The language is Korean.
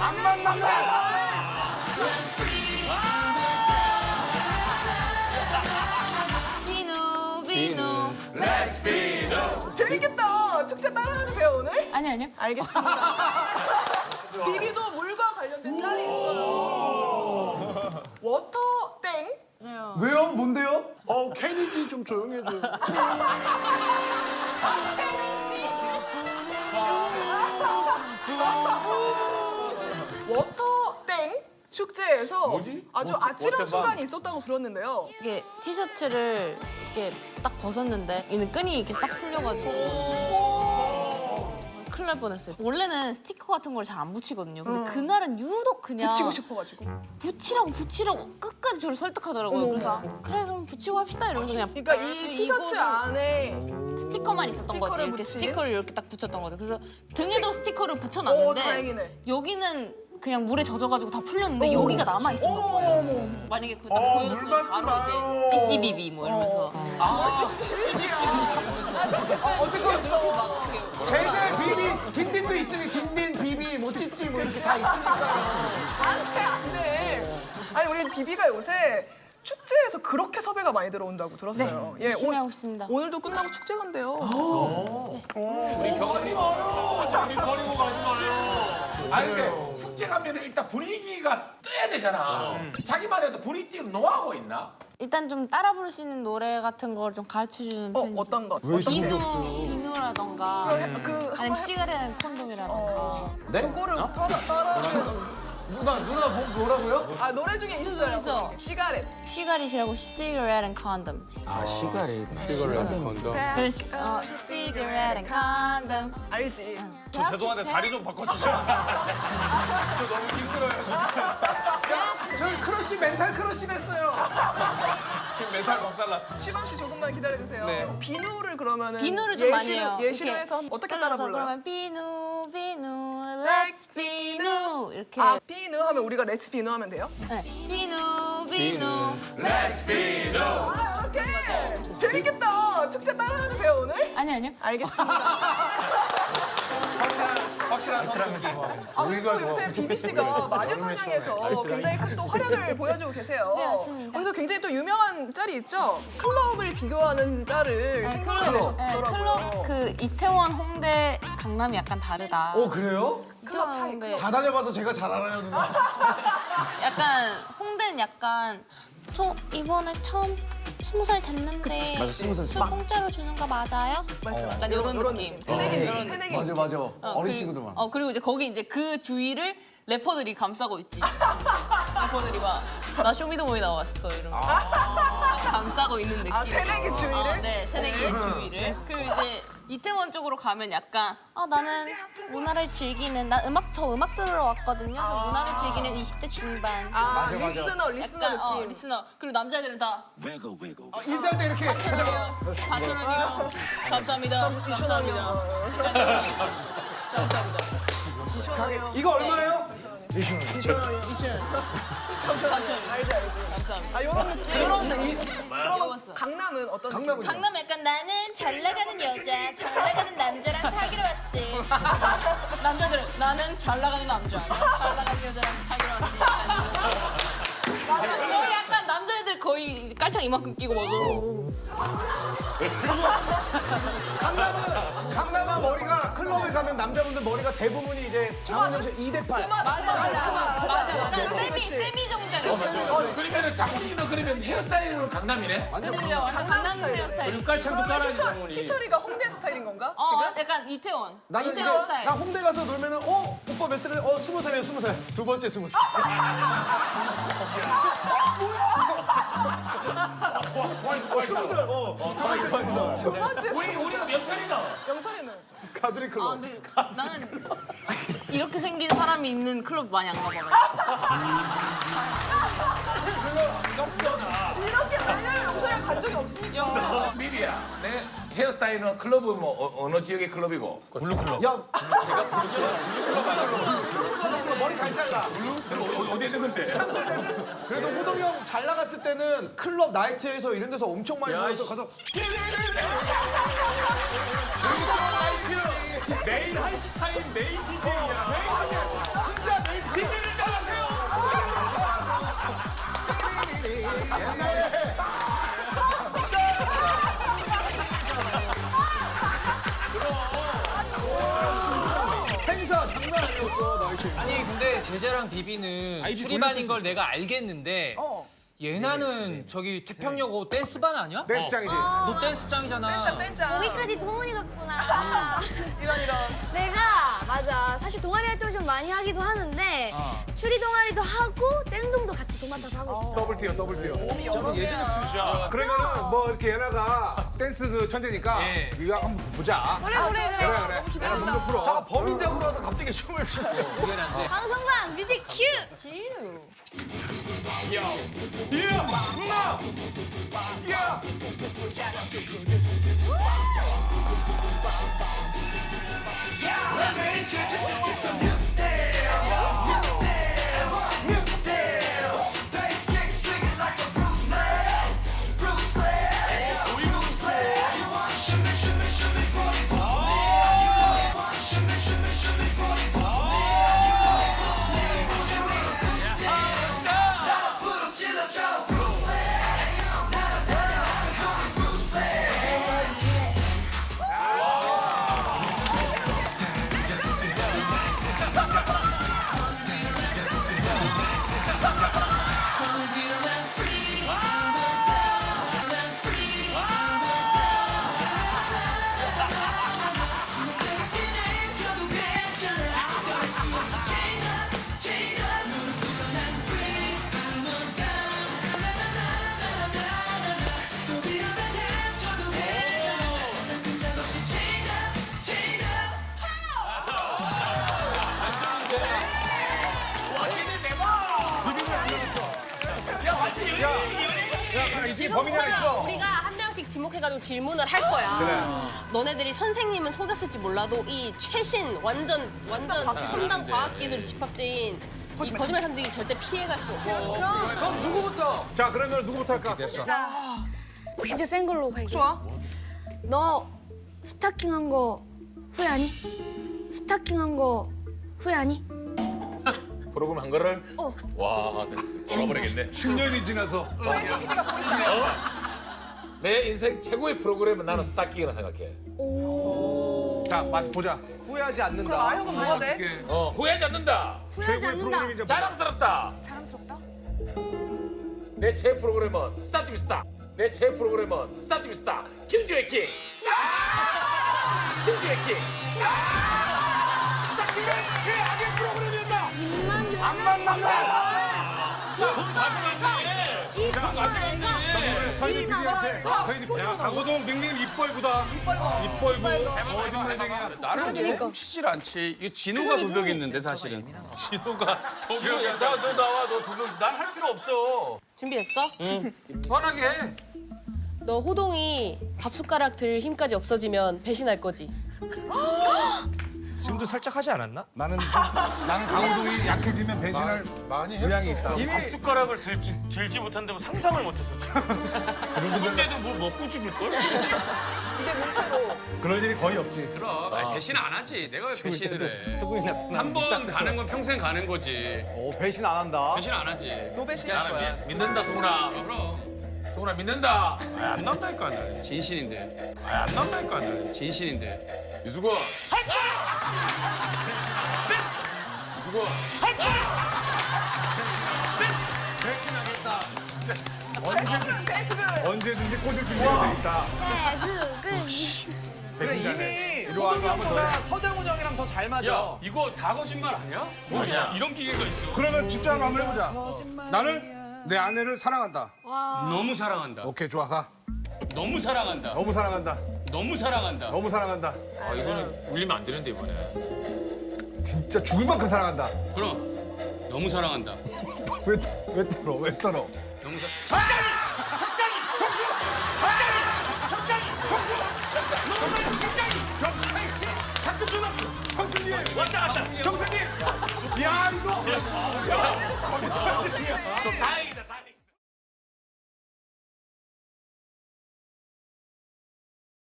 안 만난다. 비누 비누 재밌겠다. 축제 따라하도 돼요 오늘? 아니 아니요 알겠습니다. 비비도 물과 관련된 짤이 있어요. 워터 땡. 맞아요 왜요? 뭔데요? 어, 케니지 좀 조용히 해줘요. 워터 축제에서 뭐지? 아주 워터- 아찔한 워터밤. 순간이 있었다고 들었는데요. 이게 티셔츠를 이렇게 딱 벗었는데 이는 끈이 이렇게 싹 풀려가지고 큰일 날 뻔했어요 원래는 스티커 같은 걸 잘 안 붙이거든요 근데 그날은 유독 그냥 붙이고 싶어가지고. 붙이라고 붙이라고 끝까지 저를 설득하더라고요 어머, 그래서 그래 그럼 붙이고 합시다 이러면서 그냥 그러니까 이 티셔츠 이거를 안에 스티커만 있었던 거지 스티커를 이렇게 붙인? 스티커를 이렇게 딱 붙였던 거죠 그래서 등에도 스티커를 오 붙여놨는데 다행이네. 여기는 그냥 물에 젖어가지고 다 풀렸는데 여기가 남아 어머. 만약에 그거 딱 어, 보였으면 물 맞지 바로 마요. 이제 찌찌비비 뭐 이러면서 어쨌건 제재 비비 딘딘도 있으니 딘딘 비비 뭐 찌찌 뭐 이렇게 다 있으니까. 안돼 안돼. 아니 우리 비비가 요새 축제에서 그렇게 섭외가 많이 들어온다고 들었어요. 예, 열심히 오- 하고 있습니다 오늘도 끝나고 축제 간대요. 우리 버리고 가지 마요. 아니 근데 축제 가면 일단 분위기가 떠야 되잖아. 자기만 해도 분위기 띄는 노하고 있나? 일단 좀 따라 부를 수 있는 노래 같은 걸 좀 가르쳐 주는 어 편이지 어떤 것? 비누, 비누라던가 그, 그 아니면 시가렛 콘돔이라던가 네? 그거를 따라 따라. 누나 누나 뭐, 뭐라고요? 아 노래 중에 있어요. 있어. 시가렛. 시가렛이라고 cigarette and condom 아 시가리. 그 시, 어, cigarette and condom 알지. 저 죄송한데 자리 좀 바꿔주세요. 저 너무 힘들어요. 저희 크러쉬 멘탈 크러쉬 됐어요. 지금 멘탈 박살났어. 시범 씨 조금만 기다려주세요. 비누를 그러면은 비누를 좀 많이 예시로, 해요 예시로 이렇게 해서 어떻게 따라 따라서 불러요? 그러면 비누 비누 let's 비누 이렇게 아 비누 하면 우리가 렛츠 비누 하면 돼요? 네. 비누 비누 아 오케이 재밌겠다. 축제 따라하도 돼요 오늘? 아니 아니요 알겠습니다. 확실한 선택. 아 그리고 요새 비비 씨가 마녀사냥에서 굉장히 큰 또 활약을 보여주고 계세요. 네, 맞습니다. 거기서 굉장히 또 유명한 짤이 있죠. 클럽을 비교하는 짤을 네, 생각해 클럽, 네. 클럽 그 이태원 홍대 강남이 약간 다르다 오 그래요? 이태원 차이, 홍대 다 다녀봐서 제가 잘 알아요 누나. 약간 홍대는 약간 저 이번에 처음 스무 살 됐는데 맞아, 스무 살 술 공짜로 주는 거 맞아요? 맞죠? 약간 이런 느낌. 새내기 어, 새내기 맞아. 맞아. 어, 어린 그리고- 친구들만. 어 그리고 이제 거기 이제 그 주위를 래퍼들이 감싸고 있지. 래퍼들이 막 나 쇼미더머니 나왔어 이러면 감싸고 있는 느낌. 아 새내기 주위를? 어, 네 새내기의 주위를. 그리고 이제 이태원 쪽으로 가면 약간 아 나는 문화를 즐기는 나 음악 저 음악 들으러 왔거든요. 저 문화를 즐기는 20대 중반. 아 리스너 리스너 약간 어 느낌. 리스너 그리고 남자들은 다 어, 인사할 때 이렇게. 4천 원이요. 감사합니다. 감사합니다. 감사합니다. 이거 얼마예요? 이천. 4천 원. 알지 알지. 감사합니다. 아 이런 느낌. 이런 느낌. 이거봤어. 강남은 어떤 강남은 느낌? 강남 약간 나는 잘 나가는 여자, 잘 나가는 남자랑 사귀러 왔지. 남자들은 나는 잘 나가는 남자, 잘 나가는 여자랑 사귀러 왔지. 약간 이런 남자애들 거의 깔창 이만큼 끼고 막 이러고. 강남은 강남은 머리가 클럽에 가면 남자분들 머리가 대부분이 이제 장원영 씨 2대 8. 맞아 맞아 맞아 맞아. 그치, 세미. 세미 정장. 그러면은 장훈이는 그러면 헤어스타일은 강남이네. 근데 진짜 완전 강남 헤어스타일. 깔창도 그러면 희철, 희철이가 홍대 스타일인 건가? 어 약간 이태원. 나는 이제 이태원 스타일. 나 홍대 가서 놀면은 어 오빠 몇 살이야? 어 스무 살이야 스무 살. 두 번째 스무 살. 어 스무 살. 어 두 번째 스무 살. 두 번째 우리 우리가 몇 차례나? 영철이는 가드리 아 클럽. 근데 나는 이렇게 생긴 사람이 있는 클럽 많이 안 가봐가지고. 이렇게 왜냐면 영철이랑 간 적이 없으니까. 미리야. 내 헤어스타일은 클럽은 뭐 어, 어느 지역의 클럽이고? 블루 클럽. 야, 제가 블루 클럽. 머리 잘 잘라. 블루 클럽 어디, 어디 있는 건데? 그래도 호동이 형 잘 나갔을 때는 클럽 나이트에서 이런 데서 엄청 많이 모여서 가서 그 메인 한시 타임 메인 DJ야. 어, 진짜 메이트 DJ를 따라세요. 근데 제재랑 비비는 출입반인 걸 내가 알겠는데 어. 예나는 저기 태평여고 댄스반 아니야? 댄스장이지. 너 댄스장이잖아. 땡짱 땡짱. 거기까지 소문이 갔구나. 이런 이런. 내가 맞아. 사실 동아리 활동을 좀 많이 하기도 하는데 어. 추리 동아리도 하고 땡동도 같이 도맡아서 하고 있어. 더블 티어, 더블 티어. 몸이 여러 개야. 아, 그러면은 뭐 이렇게 얘나가 댄스 그 천재니까 예. 이거 한번 보자. 그래 아, 그래 저, 그래. 저, 그래. 너무 기대된다. 풀어. 자, 범인작으로 와서 갑자기 춤을 췄어. 두 개는 안 돼. 방송반 뮤직 큐. 휴. 지금부터 우리가 한 명씩 지목해가지고 질문을 할 거야. 너네들이 선생님은 속였을지 몰라도 이 최신 완전 완전 첨단 과학 기술 집합제인 이 거짓말 탐지기 절대 피해갈 수 없어. 그럼 누구부터? 자, 그러면 누구부터 할까? 됐어. 진짜 센 걸로 갈게. 좋아. 너 스타킹 한 거 후회하니? 스타킹 한 거 후회하니? 프로그램 한 거를? 어. 와 돌아버리겠네. 10년이 지나서. 내 인생 최고의 프로그램은 나는 스타킹이라 생각해. 자, 맞 보자. 후회하지 그럼 않는다. 아형은 뭐가 돼? 어 후회하지 않는다. 후회하지 않는다. 프로그램이 자랑스럽다. 자랑스럽다. 내 최애 프로그램은 스타 중의 스타. 내 최애 프로그램은 스타 중의 스타. 김주의 킹. 김주의 킹. 스타킹은 최악의 프로그램이었다 안 만난다. 돈 가져갔네. 이 가져갔네. 서인이 야 강호동 닉네임 입벌구다. 입벌구. 거짓말쟁이야. 나는 훔치질 않지. 이거 진호가 도벽했는데 사실은. 진호가 도벽이야 너 나와 너 도벽이 난할 필요 없어 준비됐어? 편하게 해. 너 호동이 밥 숟가락 들 힘까지 없어지면 배신할 거지. 지금도 살짝 하지 않았나? 나는 좀- 나는 강호동이 약해지면 배신할 의향이 있다. 이미 숟가락을 들지, 들지 못한다고 상상을 못했어. 지금. 죽을 때도 뭐 먹고 죽을걸? 입에 문채로. 그럴 일이 거의 없지. 그럼 아니, 배신 안 하지. 내가 왜 배신을 해. 한번 가는 건 평생 가는 거지. 오 배신 안 한다. 배신 안 하지. 노배신할 거야. 믿는다 송은아 그럼. 송은아 믿는다 아, 안 난다니까 나는. 진실인데. 아, 안 난다니까 나는. 진실인데. 유수 건 유수건 배수근 배수근. 언제든지 꽂을 준비가 돼 있다. 대수근. 그래 이미 호동 형보다 서장훈 형이랑 더 잘 맞아. 야, 이거 다 거짓말 아니야? 뭐냐? 이런 기계가 있어. 그러면 진짜로 한번 해보자. 나는 내 아내를 사랑한다. 너무 사랑한다. 오케이 좋아 가. 너무 사랑한다. 너무 사랑한다. 너무 사랑한다. 너무 사랑한다. 아 이거는 울리면 안 되는데 이번에 진짜 죽을 만큼 사랑한다. 그럼 너무 사랑한다. 왜, 왜 떨어? 왜 떨어? 너무 사. 적당히! 적당히! 동수! 적당히! 적당히! 동수! 너무 적당히! 적당히! 가끔 좀 하고. 형수님! 왔다 갔다! 형수님! 야 이거! 거짓말이야. 좀 다행.